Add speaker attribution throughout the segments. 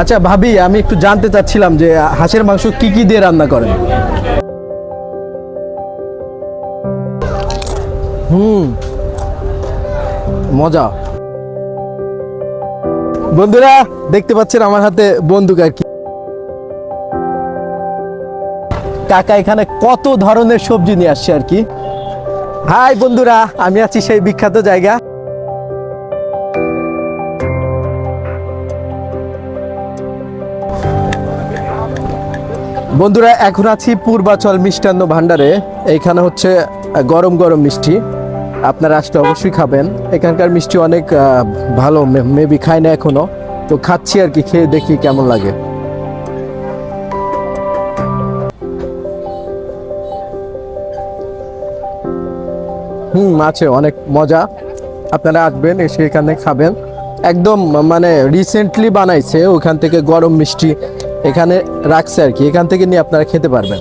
Speaker 1: আচ্ছা ভাবি, আমি একটু জানতে চাচ্ছিলাম যে, হাঁসের মাংস কি কি দিয়ে রান্না করেন? হুম, মজা। বন্ধুরা, দেখতে পাচ্ছেন আমার হাতে বন্দুক আর কি। কাকা, এখানে কত ধরনের সবজি নিয়ে আসছে আর কি? হাই বন্ধুরা, আমি আছি সেই বিখ্যাত জায়গা। বন্ধুরা, এখন আছি পূর্বাচল মিষ্টান্ন ভাণ্ডারে। এইখানে হচ্ছে গরম গরম মিষ্টি। আপনারা আসলে অবশ্যই খাবেন। এখানকার মিষ্টি অনেক ভালো মেবি খাই না এখনও। তো খাচ্ছি আর কি, খেয়ে দেখি কেমন লাগে। হুম, আছে, অনেক মজা। আপনারা আসবেন, এসে এখানে খাবেন। একদম মানে রিসেন্টলি বানাইছে, ওখান থেকে গরম মিষ্টি। এখানে রাখছে আর কি। এখান থেকে নিয়ে আপনারা খেতে পারবেন।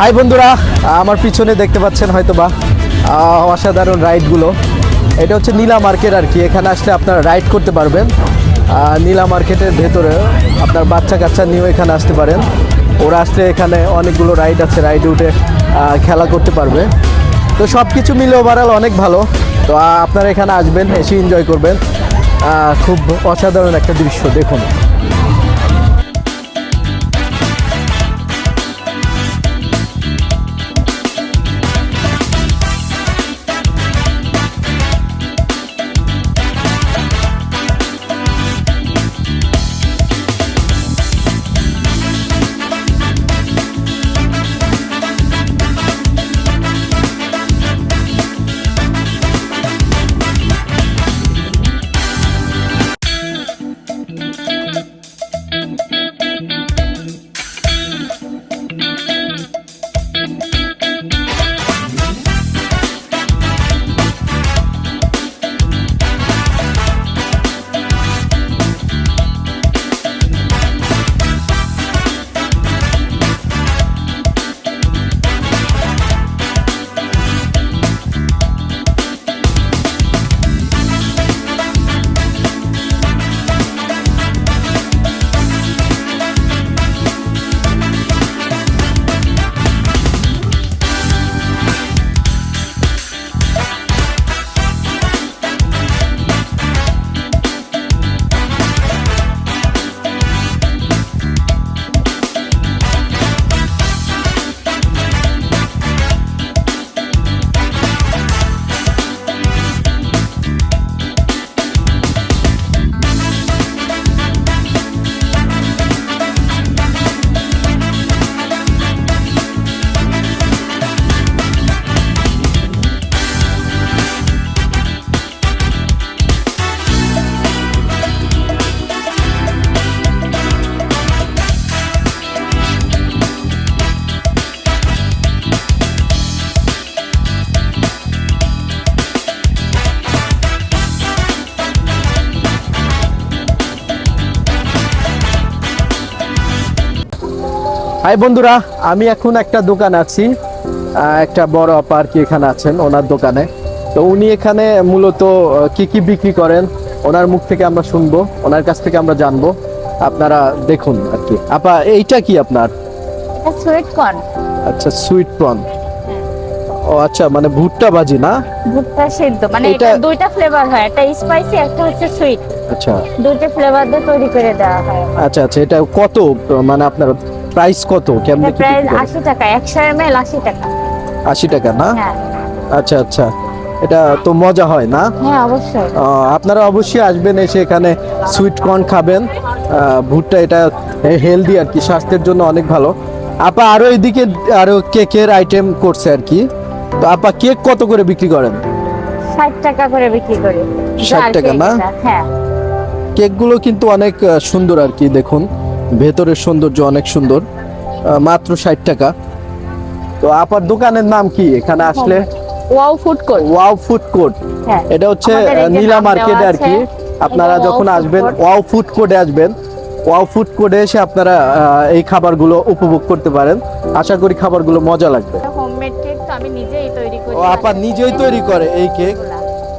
Speaker 1: হাই বন্ধুরা, আমার পিছনে দেখতে পাচ্ছেন হয়তো বা অসাধারণ রাইডগুলো। এটা হচ্ছে নীলা মার্কেট আর কি, এখানে আসলে আপনারা রাইড করতে পারবেন। নীলা মার্কেটের ভেতরে আপনার বাচ্চা কাচ্চা নিয়েও এখানে আসতে পারেন। ওরা আসলে এখানে অনেকগুলো রাইড আছে, রাইডে উঠে খেলা করতে পারবে। তো সব কিছু মিলে ওভারঅল অনেক ভালো। তো আপনারা এখানে আসবেন, এসে এনজয় করবেন। খুব অসাধারণ একটা দৃশ্য, দেখুন। হাই বন্ধুরা আমি এখন একটা দোকান আছি। একটা বড় আপা আর কি এখানে আছেন ওনার দোকানে। তো উনি এখানে মূলত কি কি বিক্রি করেন ওনার মুখ থেকে আমরা শুনব ওনার কাছ থেকে আমরা জানব। আপনারা দেখুন আর কি। আপা এইটা কি আপনার?
Speaker 2: সুইট কর্ন
Speaker 1: আচ্ছা সুইট প্রন ও আচ্ছা মানে ভুট্টা ভাজি না?
Speaker 2: ভুট্টা সিদ্ধ মানে
Speaker 1: এটা
Speaker 2: দুইটা ফ্লেভার হয় একটা স্পাইসি একটা হচ্ছে সুইট
Speaker 1: আচ্ছা।
Speaker 2: দুইটা ফ্লেভার দিয়ে তৈরি করে দেওয়া হয়।
Speaker 1: আচ্ছা আচ্ছা এটা কত মানে আপনার প্রাইস কত? কেমন কি করেন?
Speaker 2: আশি টাকা একশো এম এল আশি টাকা।
Speaker 1: আশি টাকা না?
Speaker 2: হ্যাঁ।
Speaker 1: আচ্ছা আচ্ছা। এটা তো মজা হয় না?
Speaker 2: হ্যাঁ অবশ্যই।
Speaker 1: আপনারা অবশ্যই আসবেন এসে এখানে সুইট কর্ন খাবেন। ভুট্টা এটা হেলদি আর কি স্বাস্থ্যের জন্য অনেক ভালো। আপা আরও এদিকে আরও কেকের আইটেম করছে আর কি। তো আপা কেক কত করে বিক্রি করেন?
Speaker 2: ষাট টাকা করে বিক্রি করি।
Speaker 1: 60 টাকা না?
Speaker 2: হ্যাঁ।
Speaker 1: কেকগুলো কিন্তু অনেক সুন্দর আর কি দেখুন। ভেতরের সৌন্দর্য অনেক সুন্দর মাত্র ষাট টাকা। তো আপার দোকানের নাম কি? এখানে আসলে
Speaker 2: wow food court.
Speaker 1: Wow food court.
Speaker 2: হ্যাঁ
Speaker 1: এটা হচ্ছে নীলা মার্কেটে আর কি। আপনারা যখন আসবেন। ওয়াও ফুড কোর্টে আসবেন ওয়াও ফুড কোর্টে এসে আপনারা এই খাবারগুলো উপভোগ করতে পারেন। আশা করি খাবারগুলো মজা লাগবে।
Speaker 2: হোমমেড কেক তো আমি নিজেই তৈরি করি।
Speaker 1: ও আপা নিজেই তৈরি করে এই কেক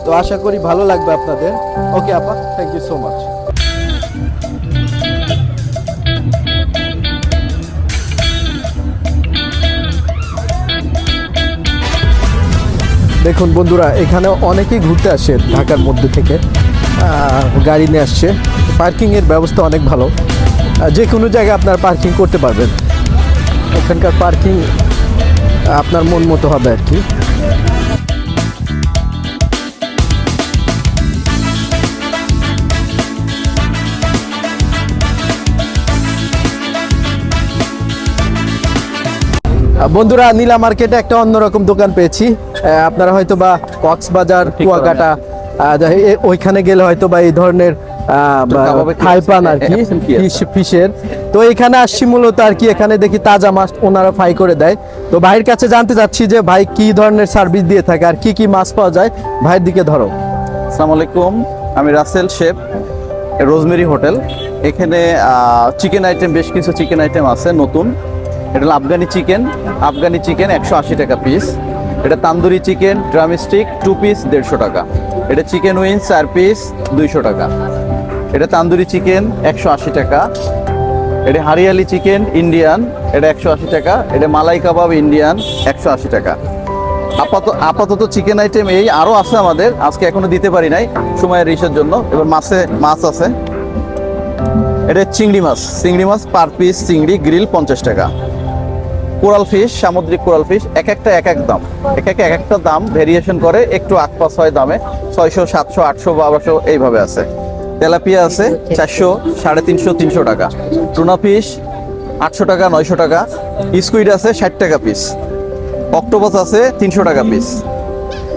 Speaker 1: তো আশা করি ভালো লাগবে আপনাদের। ওকে আপা থ্যাংক ইউ সো মাচ দেখুন বন্ধুরা এখানে অনেকেই ঘুরতে আসে ঢাকার মধ্যে থেকে। গাড়ি নিয়ে আসছে। পার্কিংয়ের ব্যবস্থা অনেক ভালো। যে কোনো জায়গায় আপনার পার্কিং করতে পারবেন। এখানকার পার্কিং আপনার মন মতো হবে আর কি। বন্ধুরা, নীলা মার্কেটে একটা অন্যরকম দোকান পেয়েছি। আপনারা হয়তো বা কক্সবাজার কুয়াকাটা ওইখানে গেলে হয়তো বা এই ধরনের থাই পান আর কি ফিশের। তো এখানে আসছি মূলত আর কি এখানে দেখি তাজা মাছ ওনারা ফ্রাই করে দেয়। তো ভাইয়ের কাছে জানতে চাচ্ছি যে ভাই কি ধরনের সার্ভিস দিয়ে থাকে আর কি কি মাছ পাওয়া যায়? ভাইয়ের দিকে ধরো।
Speaker 3: আসসালামু আলাইকুম আমি রাসেল শেফ রোজমেরি হোটেল। এখানে চিকেন আইটেম বেশ কিছু চিকেন আইটেম আছে নতুন। এটা হলো আফগানি চিকেন আফগানি চিকেন একশো আশি টাকা পিস এটা tandoori chicken drumstick two piece দেড়শো টাকা। এটা চিকেন উইংস, চার পিস দুইশো টাকা। এটা তান্দুরি চিকেন, একশো আশি টাকা। এটা হারিয়ালি চিকেন, ইন্ডিয়ান, এটা একশো আশি টাকা। এটা মালাই কাবাব, ইন্ডিয়ান, একশো আশি টাকা। আপাতত আপাতত চিকেন আইটেম এই আরও আছে আমাদের, আজকে এখনও দিতে পারি নাই, সময়ের রিসের জন্য। এবার মাছে, মাছ আছে। এটা চিংড়ি মাছ চিংড়ি মাছ পার পিস চিংড়ি গ্রিল পঞ্চাশ টাকা। কোরাল ফিশ, সামুদ্রিক কোরাল ফিশ, এক একটা, এক এক দাম। এক এক এক একটা দাম ভেরিয়েশন করে একটু আকপাস হয় দামে। ছয়শো, সাতশো, আটশো বারোশো এইভাবে আছে। তেলাপিয়া আছে চারশো, সাড়ে তিনশো তিনশো টাকা। টুনা ফিশ, আটশো টাকা, নয়শো টাকা। স্কুইড আছে ষাট টাকা পিস অক্টোপাস আছে তিনশো টাকা পিস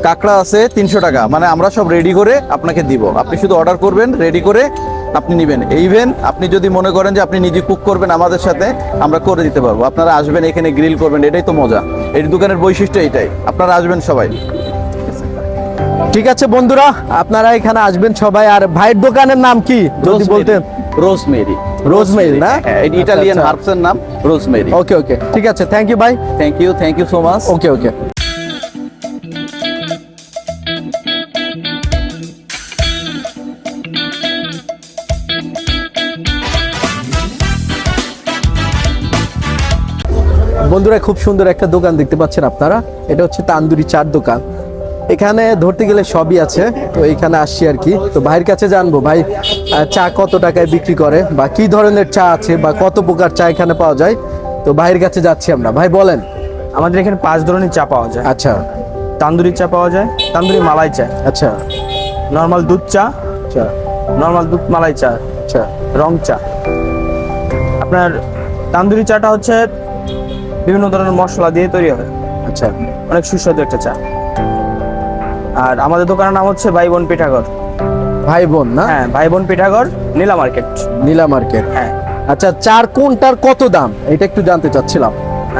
Speaker 3: কাঁকড়া আছে তিনশো টাকা। মানে আমরা সব রেডি করে আপনাকে দিব। আপনি শুধু অর্ডার করবেন রেডি করে আপনি নেবেন। ইভেন আপনি যদি মনে করেন যে আপনি নিজে কুক করবেন আমাদের সাথে আমরা করে দিতে পারব। আপনারা আসবেন এখানে গ্রিল করবেন এটাই তো মজা। এই দোকানের বৈশিষ্ট্য এটাই। আপনারা আসবেন সবাই।
Speaker 1: ঠিক আছে বন্ধুরা আপনারা এখানে আসবেন সবাই। আর ভাইয়ের দোকানের নাম কি? যদি বলতেন।
Speaker 3: রোজমেরি
Speaker 1: রোজমেরি না?
Speaker 3: হ্যাঁ ইটালিয়ান
Speaker 1: আচ্ছা, আচ্ছা।
Speaker 3: হার্বসের নাম রোজমেরি
Speaker 1: ওকে ওকে ঠিক আছে থ্যাংক ইউ ভাই
Speaker 3: thank you thank you so much
Speaker 1: okay okay বন্ধুরা খুব সুন্দর একটা দোকান দেখতে পাচ্ছেন আপনারা। এটা হচ্ছে তান্দুরি চার দোকান। এখানে ধরতে গেলে সবই আছে। তো এখানে আসছি আর কি। তো ভাইয়ের কাছে জানব ভাই চা কত টাকায় বিক্রি করে বা কি ধরনের চা আছে বা কত প্রকার চা এখানে পাওয়া যায়? তো ভাইয়ের কাছে যাচ্ছি আমরা। ভাই বলেন।
Speaker 4: আমাদের এখানে পাঁচ ধরনের চা পাওয়া যায়।
Speaker 1: আচ্ছা।
Speaker 4: তান্দুরি চা পাওয়া যায় তান্দুরি মালাই চা।
Speaker 1: আচ্ছা।
Speaker 4: নর্মাল দুধ চা
Speaker 1: আচ্ছা।
Speaker 4: নর্মাল দুধ মালাই চা
Speaker 1: আচ্ছা।
Speaker 4: রং চা। আপনার তান্দুরি চাটা হচ্ছে বিভিন্ন ধরনের মশলা দিয়ে তৈরি হয়।
Speaker 1: আচ্ছা।
Speaker 4: অনেক সুস্বাদু একটা চা। আর আমাদের দোকানের নাম হচ্ছে ভাই বোন পিঠাঘর।
Speaker 1: ভাই বোন না?
Speaker 4: হ্যাঁ ভাই বোন পিঠাঘর নীলা মার্কেট।
Speaker 1: নীলা মার্কেট।
Speaker 4: হ্যাঁ।
Speaker 1: আচ্ছা চার কোনটার কত দাম? এটা একটু জানতে চাচ্ছিলাম।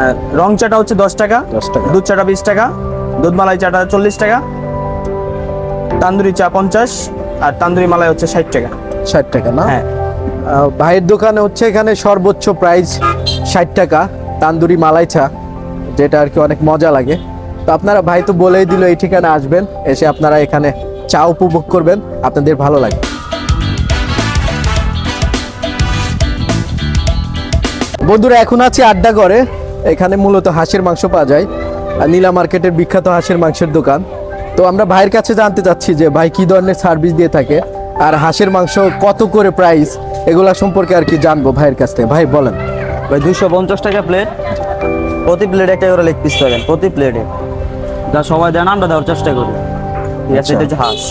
Speaker 4: আর রং চাটা হচ্ছে দশ টাকা
Speaker 1: 10 টাকা।
Speaker 4: দুধ চাটা বিশ টাকা দুধ মালাই চাটা চল্লিশ টাকা তান্দুরি চা পঞ্চাশ আর তান্দুরি মালাই হচ্ছে ষাট টাকা।
Speaker 1: ষাট টাকা না?
Speaker 4: হ্যাঁ।
Speaker 1: ভাইয়ের দোকানে হচ্ছে এখানে সর্বোচ্চ প্রাইস ষাট টাকা। তান্দুরি মালাই চা, যেটা আর কি অনেক মজা লাগে। তো আপনারা ভাই তো বলেই দিল এই ঠিকানা আসবেন, এসে আপনারা এখানে চা উপভোগ করবেন, আপনাদের ভালো লাগে। বন্ধুরা, এখন আছি আড্ডা করে এখানে মূলত হাঁসের মাংস পাওয়া যায়, আর নীলা মার্কেটের বিখ্যাত হাঁসের মাংসের দোকান। তো আমরা ভাইয়ের কাছে জানতে চাচ্ছি যে ভাই কি ধরনের সার্ভিস দিয়ে থাকে, আর হাঁসের মাংস কত করে প্রাইস এগুলা সম্পর্কে আর কি জানব ভাইয়ের কাছ থেকে। ভাই, বলেন।
Speaker 5: ভাই দুশো পঞ্চাশ টাকা প্লেট প্রতি প্লেটে একটা করে লেগ পিস পাবেন প্রতি প্লেটে যা সবাই দেন আমরা দেওয়ার চেষ্টা করি। ঠিক আছে
Speaker 1: আচ্ছা।
Speaker 5: এটা হচ্ছে হাঁস।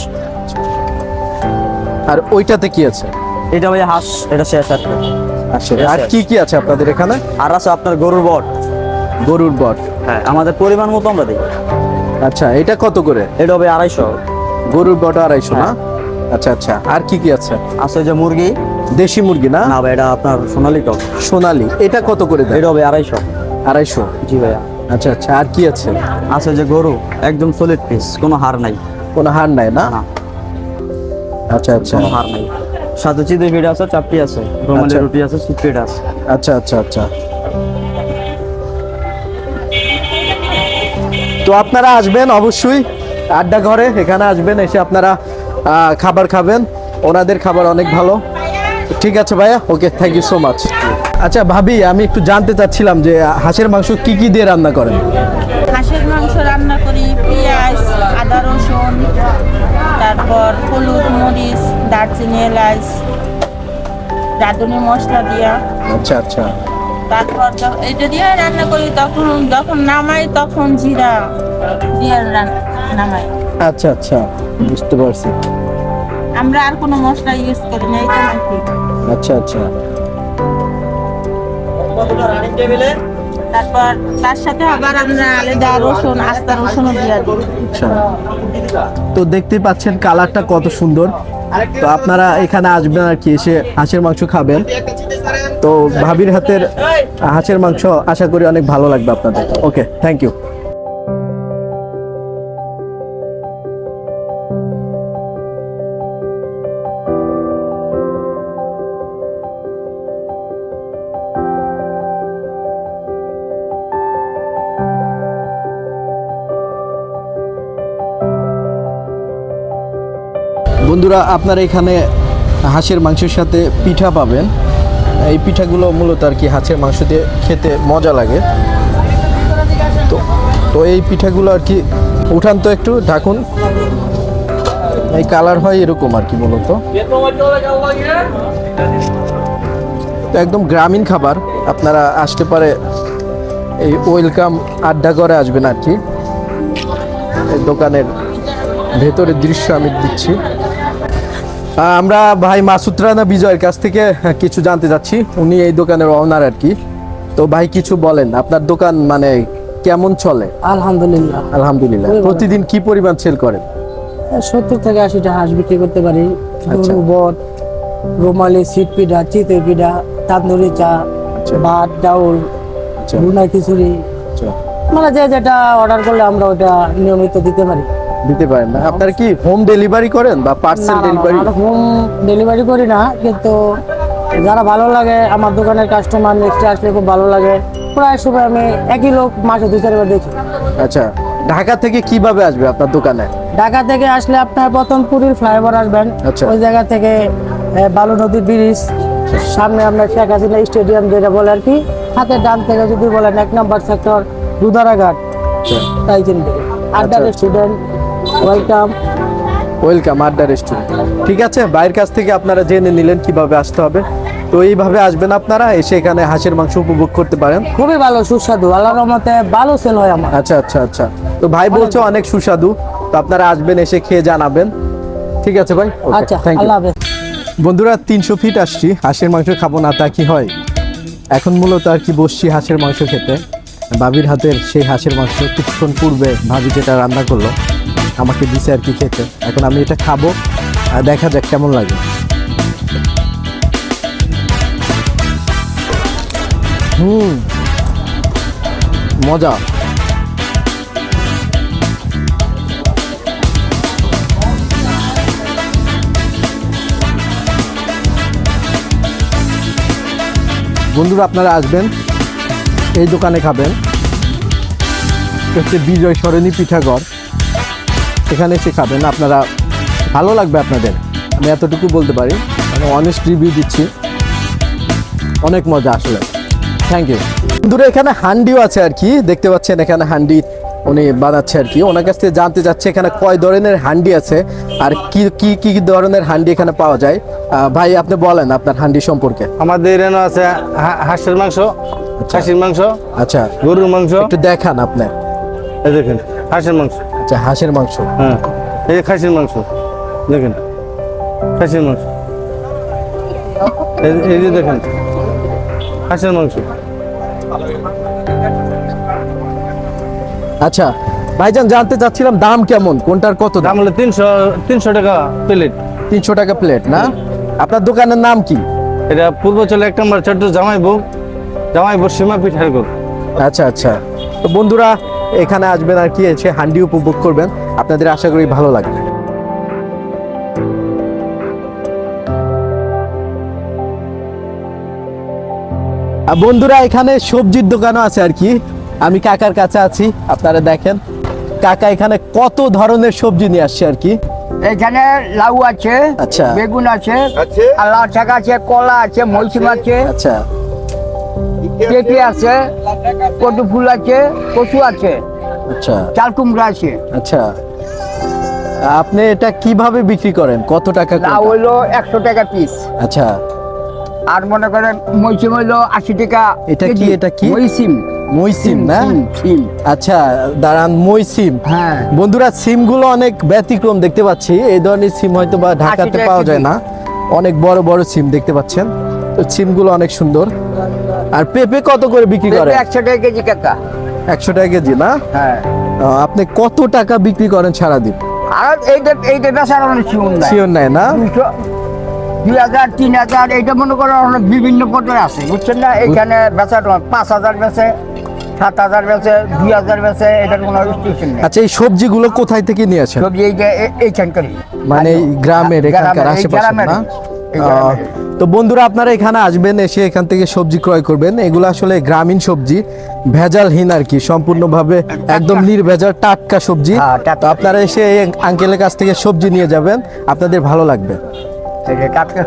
Speaker 1: আর ওইটাতে কি আছে?
Speaker 5: এটা ভাই হাঁস এটা শেষ আর
Speaker 1: আচ্ছা আর. কি কি আছে আপনাদের এখানে?
Speaker 5: আর আছে আপনার গরুর বট।
Speaker 1: গরুর বট।
Speaker 5: হ্যাঁ আমাদের পরিমাণ মতো আমরা দিই।
Speaker 1: আচ্ছা এটা কত করে?
Speaker 5: এটা হবে আড়াইশো।
Speaker 1: গরুর বট আড়াইশো না?
Speaker 5: হ্যাঁ।
Speaker 1: আচ্ছা আচ্ছা আর কি কি আছে?
Speaker 5: আছে যে মুরগি।
Speaker 1: দেশি মুরগি না?
Speaker 5: না ভাই এটা আপনার সোনালি টক।
Speaker 1: সোনালি। এটা কত করে দেয়?
Speaker 5: এটা হবে আড়াইশো।
Speaker 1: আড়াইশো?
Speaker 5: জি ভাইয়া।
Speaker 1: আচ্ছা আচ্ছা। আর কি আছে?
Speaker 5: আছে যে গরু একদম সলিড পিস কোনো হার নাই।
Speaker 1: কোনো হার নাই না? আচ্ছা আচ্ছা।
Speaker 5: কোনো হার নাই। সাথে চিদের পিঠ আছে চাপটি আছে। রুমালি
Speaker 1: আচ্ছা।
Speaker 5: রুটি আছে সিট আছে।
Speaker 1: আচ্ছা আচ্ছা আচ্ছা। তো আপনারা আসবেন অবশ্যই আড্ডা ঘরে এখানে আসবেন এসে আপনারা আহ, খাবার খাবেন। ওনাদের খাবার অনেক ভালো। ঠিক আছে ভাইয়া okay thank you so much আচ্ছা ভাবি আমি একটু জানতে চাচ্ছিলাম যে হাঁসের মাংস কি কি দিয়ে রান্না করেন?
Speaker 6: হাঁসের মাংস রান্না করি পেঁয়াজ আদা রসুন তারপর হলুদ মরিচ দারচিনি এলাচ রাঁধুনি মশলা দিয়া।
Speaker 1: আচ্ছা আচ্ছা।
Speaker 6: তারপর এটা দিয়ে রান্না করি তখন যখন নামাই তখন জিরা দিয়ে নামাই।
Speaker 1: আচ্ছা আচ্ছা বুঝতে পারছি।
Speaker 6: আমরা আর কোনো মশলা ইউজ করি না এটা নাকি
Speaker 1: আচ্ছা আচ্ছা।
Speaker 6: তারপর তার সাথে আবার আমরা আলাদা রসুন আস্তা রসুনও দিয়ে দিই।
Speaker 1: আচ্ছা। তো দেখতে পাচ্ছেন কালারটা কত সুন্দর। তো আপনারা এখানে আসবেন আর কি এসে হাঁসের মাংস খাবেন। তো ভাবির হাতের হাঁসের মাংস আশা করি অনেক ভালো লাগবে আপনাদের। ওকে থ্যাংক ইউ বন্ধুরা, আপনারা এখানে হাঁসের মাংসের সাথে পিঠা পাবেন। এই পিঠাগুলো মূলত আর কি হাঁসের মাংস দিয়ে খেতে মজা লাগে। তো তো এই পিঠাগুলো আর কি উঠান তো একটু, ঢাকুন। এই কালার হয় এরকম আর কি মূলত। তো একদম গ্রামীণ খাবার, আপনারা আসতে পারে এই ওয়েলকাম আড্ডা করে আসবেন আর কি। দোকানের ভেতরের দৃশ্য আমি দিচ্ছি। আমরা ভাই মাসুদ রানা বিজয়ের কাছ থেকে হ্যাঁ, কিছু জানতে চাচ্ছি উনি এই দোকানের ওনার আর কি। তো ভাই কিছু বলেন আপনার দোকান মানে কেমন চলে?
Speaker 7: আলহামদুলিল্লাহ।
Speaker 1: আলহামদুলিল্লাহ। প্রতিদিন কি পরিমাণ সেল করেন?
Speaker 7: সত্তর থেকে আশিটা হাঁস বিক্রি করতে পারি।
Speaker 1: আচ্ছা।
Speaker 7: বট রুমালি সিট পিঠা চিতই পিঠা তান্দুরি চা
Speaker 1: আচ্ছা।
Speaker 7: ভাত ডাউল
Speaker 1: আচ্ছা।
Speaker 7: ভুনা খিচুড়ি।
Speaker 1: আচ্ছা।
Speaker 7: মানে যে যেটা অর্ডার করলে আমরা ওটা নিয়মিত দিতে পারি।
Speaker 1: দিতে পারেন না। আপনারা কি হোম ডেলিভারি করেন বা পার্সেল ডেলিভারি
Speaker 7: হোম ডেলিভারি করি না কিন্তু যারা ভালো লাগে আমার দোকানের কাস্টমার নেক্সট আসলে খুব ভালো লাগে। প্রায় সময় আমি একই লোক মাসে দু চারবার দেখি।
Speaker 1: আচ্ছা ঢাকা থেকে কীভাবে আসবে আপনার দোকানে?
Speaker 7: ঢাকা থেকে আসলে আপনার প্রথম পুরীর ফ্লাইওভার আসবেন।
Speaker 1: আচ্ছা।
Speaker 7: ওই জায়গা থেকে বালু নদীর ব্রিজ সামনে আপনার শেখ হাসিনা স্টেডিয়াম যেটা বলে আর কি। হাতের ডান থেকে যদি বলেন এক নম্বর সেক্টর দুধারাঘাট তাই চিনবে। আড্ডা
Speaker 1: আচ্ছা।
Speaker 7: Restaurant welcome
Speaker 1: welcome Adda restaurant ঠিক আছে? বাইরের কাছ থেকে আপনারা জেনে নিলেন কীভাবে আসতে হবে। তো এইভাবে আসবেন আপনারা এসে এখানে হাঁসের মাংস উপভোগ করতে পারেন।
Speaker 7: খুবই ভালো সুস্বাদু। আল্লাহর রহমতে ভালো সেল হয় আমার।
Speaker 1: আচ্ছা আচ্ছা আচ্ছা। তো ভাই বলছে অনেক সুস্বাদু। তো আপনারা আসবেন এসে খেয়ে জানাবেন। ঠিক আছে ভাই?
Speaker 7: আচ্ছা. আল্লাহ হাফেজ।
Speaker 1: বন্ধুরা তিনশো ফিট আসছি। হাঁসের মাংস খাব না তা কি হয়? এখন মূলত আর কি বসছি হাঁসের মাংস খেতে। ভাবির হাতের সেই হাঁসের মাংস কিছুক্ষণ পূর্বে ভাবি যেটা রান্না করল। আমাকে দিছে আর কি খেতে। এখন আমি এটা খাব আর দেখা যাক কেমন লাগে। হুম, মজা। বন্ধুরা, আপনারা আসবেন, এই দোকানে খাবেন। হচ্ছে বিজয় সরণি পিঠাঘর। এখানে এসে খাবেন। আপনারা ভালো লাগবে আপনাদের। আমি এতটুকু বলতে পারি। আমি অনেস্ট রিভিউ দিচ্ছি। অনেক মজা আসলে। থ্যাংক ইউ বন্ধুরা এখানে হান্ডিও আছে আর কি। দেখতে পাচ্ছেন এখানে হান্ডি উনি বানাচ্ছে আর কি। ওনার কাছ থেকে জানতে চাচ্ছে এখানে কয় ধরনের হান্ডি আছে আর কি কি কি ধরনের হান্ডি এখানে পাওয়া যায়। ভাই আপনি বলেন আপনার হান্ডি সম্পর্কে।
Speaker 8: আমাদের এখানে আছে হাঁসের মাংস খাসির মাংস
Speaker 1: আচ্ছা।
Speaker 8: গরুর মাংস।
Speaker 1: একটু দেখান আপনি।
Speaker 8: দেখেন হাঁসের মাংস।
Speaker 1: আচ্ছা হাঁসের মাংস।
Speaker 8: হ্যাঁ এই যে খাসির মাংস দেখেন খাসির মাংস। এই- যে দেখেন হাঁসের মাংস।
Speaker 1: আচ্ছা ভাইজান জানতে চাচ্ছিলাম দাম কেমন? কোনটার কত
Speaker 8: দাম? হলো তিনশো তিনশো টাকা প্লেট।
Speaker 1: তিনশো টাকা প্লেট না? আপনার দোকানের নাম কি?
Speaker 8: এটা পূর্বাচলে এক নম্বর চট্ট জামাইবু। জামাইবু সীমা পিঠার গোল
Speaker 1: আচ্ছা আচ্ছা। তো বন্ধুরা এখানে আসবেন আর কি এসে হান্ডি উপভোগ করবেন। আপনাদের আশা করি ভালো লাগবে। বন্ধুরা এখানে সবজির দোকানও আছে আর কি। আমি কাকার কাছে আছি আপনারা দেখেন। কাকা এখানে কত ধরনের সবজি নিয়ে আসছে আর কি।
Speaker 9: এখানে লাউ আছে
Speaker 1: আচ্ছা।
Speaker 9: বেগুন আছে আর লাউ শাক আছে কলা আছে মৌসুম আছে
Speaker 1: আচ্ছা
Speaker 9: পেঁপে আছে। কদু ফুল আছে কচু আছে
Speaker 1: আচ্ছা।
Speaker 9: চাল কুমড়া আছে।
Speaker 1: আচ্ছা। আপনি এটা কীভাবে বিক্রি করেন? কত টাকা
Speaker 9: হইল একশো টাকা পিস
Speaker 1: আচ্ছা।
Speaker 9: আর মনে করেন মৌসুম হইল আশি টাকা
Speaker 1: এটা কি, এটা কি?
Speaker 9: মৌসুম
Speaker 1: মইসিম না?
Speaker 9: সিম, সিম।
Speaker 1: আচ্ছা দাঁড়ান মইসিম
Speaker 9: হ্যাঁ।
Speaker 1: বন্ধুরা সিমগুলো অনেক ব্যতিক্রম দেখতে পাচ্ছি। এই ধরনের সিম হয়তো বা ঢাকাতে পাওয়া যায় না। অনেক বড় বড় সিম দেখতে পাচ্ছেন। তো সিমগুলো অনেক সুন্দর। আর পেঁপে কত করে বিক্রি করে
Speaker 9: একশো টাকা কেজি কাকা।
Speaker 1: একশো টাকা কেজি না?
Speaker 9: হ্যাঁ।
Speaker 1: আপনি কত টাকা বিক্রি করেন সারাদিন?
Speaker 9: আর এইটা এইটা শিউন নাই।
Speaker 1: শিওর নাই না?
Speaker 9: দুই হাজার তিন হাজার এইটা মনে অনেক বিভিন্ন পদের আছে বুঝছেন না? এখানে বেচার পাঁচ হাজার বেচে সাত হাজার বেচে দুই হাজার বেচে এটার কোনো রেস্ট্রিকশন নেই।
Speaker 1: আচ্ছা এই সবজিগুলো কোথায় থেকে নিয়ে আসেন?
Speaker 9: সবজি এই যে এ-
Speaker 1: মানে গ্রামের এখানকার আশেপাশে না? তো বন্ধুরা আপনারা এখানে আসবেন এসে এখান থেকে সবজি ক্রয় করবেন। এগুলো আসলে গ্রামীণ সবজি ভেজালহীন আর কি সম্পূর্ণভাবে একদম নির্ভেজাল টাটকা সবজি।
Speaker 9: হ্যাঁ,
Speaker 1: তো আপনারা এসে এই আঙ্কেলের কাছ থেকে সবজি নিয়ে যাবেন আপনাদের ভালো লাগবে।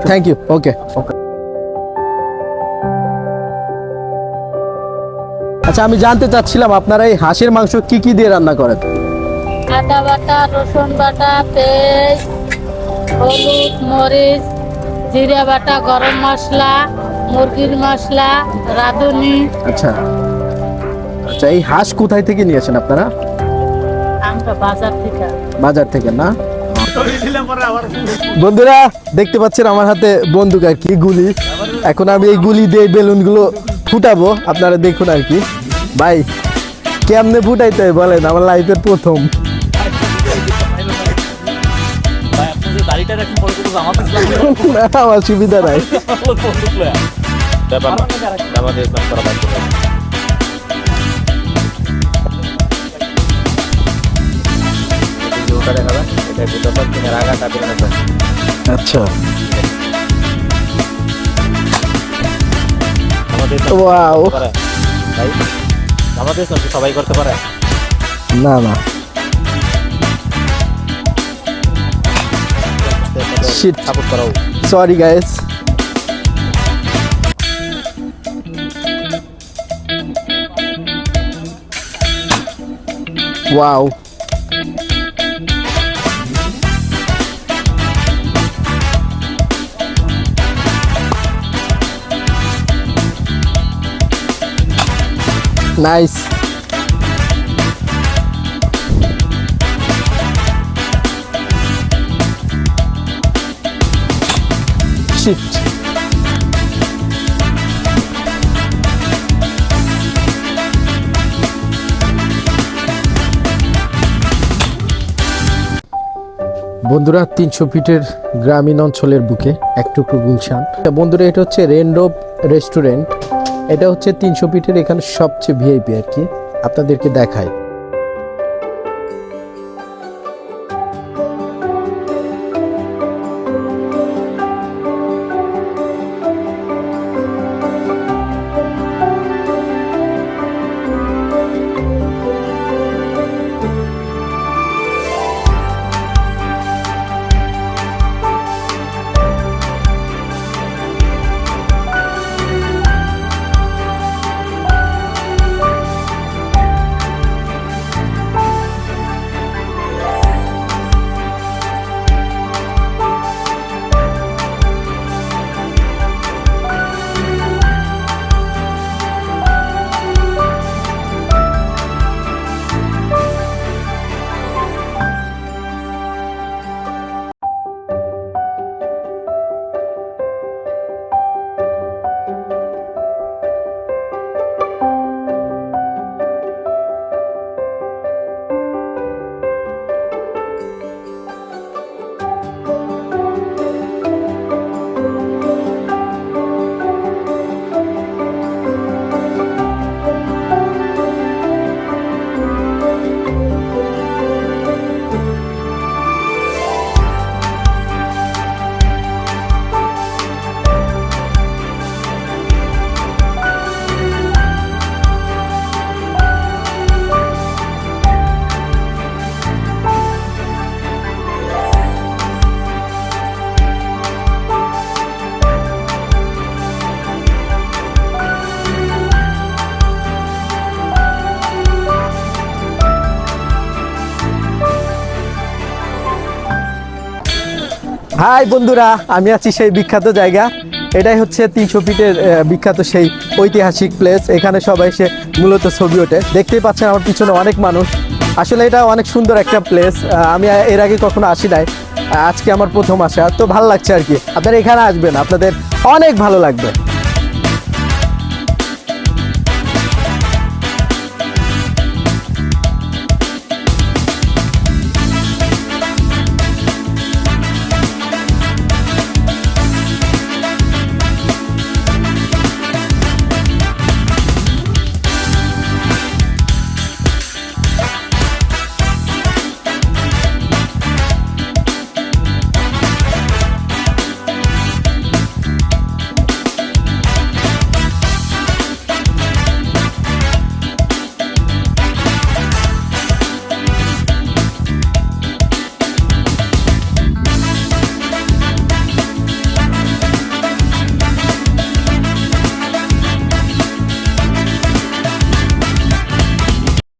Speaker 1: থ্যাংক ইউ ওকে আচ্ছা আমি জানতে চাচ্ছিলাম আপনারা এই হাঁসের মাংস কি কি দিয়ে রান্না করেন?
Speaker 2: আদা বাটা রসুন বাটা পেঁয়াজ হলুদ মরিচ জিরা বাটা গরম মশলা মুরগির মশলা রাঁধুনি।
Speaker 1: আচ্ছা। আচ্ছা এই হাঁস কোথায় থেকে নিয়েছেন আপনারা?
Speaker 2: আমরা বাজার থেকে।
Speaker 1: বাজার থেকে না? বন্ধুরা দেখতে পাচ্ছেন আমার হাতে বন্দুক আর কি গুলি। এখন আমি এই গুলি দিয়ে বেলুনগুলো ফুটাবো আপনারা দেখুন আর কি। ভাই কেমনে ফুটাইতে হয় বলেন আমার লাইফের প্রথম। আমার সুবিধা নাই। আচ্ছা। ওয়াও।
Speaker 5: আমাদের সবাই করতে পারে।
Speaker 1: না না। শিট
Speaker 5: সাপোর্ট করাও
Speaker 1: sorry guys wow nice Shit বন্ধুরা, তিনশো ফিটের গ্রামীণ অঞ্চলের বুকে এক টুকরো গুলশান। বন্ধুরা, এটা হচ্ছে রেন্ডোপ রেস্টুরেন্ট। এটা হচ্ছে তিনশো ফিটের এখানে সবচেয়ে ভিআইপি আর কি। আপনাদেরকে দেখায় হাই বন্ধুরা, আমি আছি সেই বিখ্যাত জায়গা। এটাই হচ্ছে তিনশো ফিটের বিখ্যাত সেই ঐতিহাসিক প্লেস এখানে সবাই এসে মূলত ছবি ওঠে। দেখতেই পাচ্ছেন আমার পিছনে অনেক মানুষ। আসলে এটা অনেক সুন্দর একটা প্লেস আমি এর আগে কখনো আসি নাই। আজকে আমার প্রথম আসা। তো ভালো লাগছে আর কি। আপনারা এখানে আসবেন, আপনাদের অনেক ভালো লাগবে।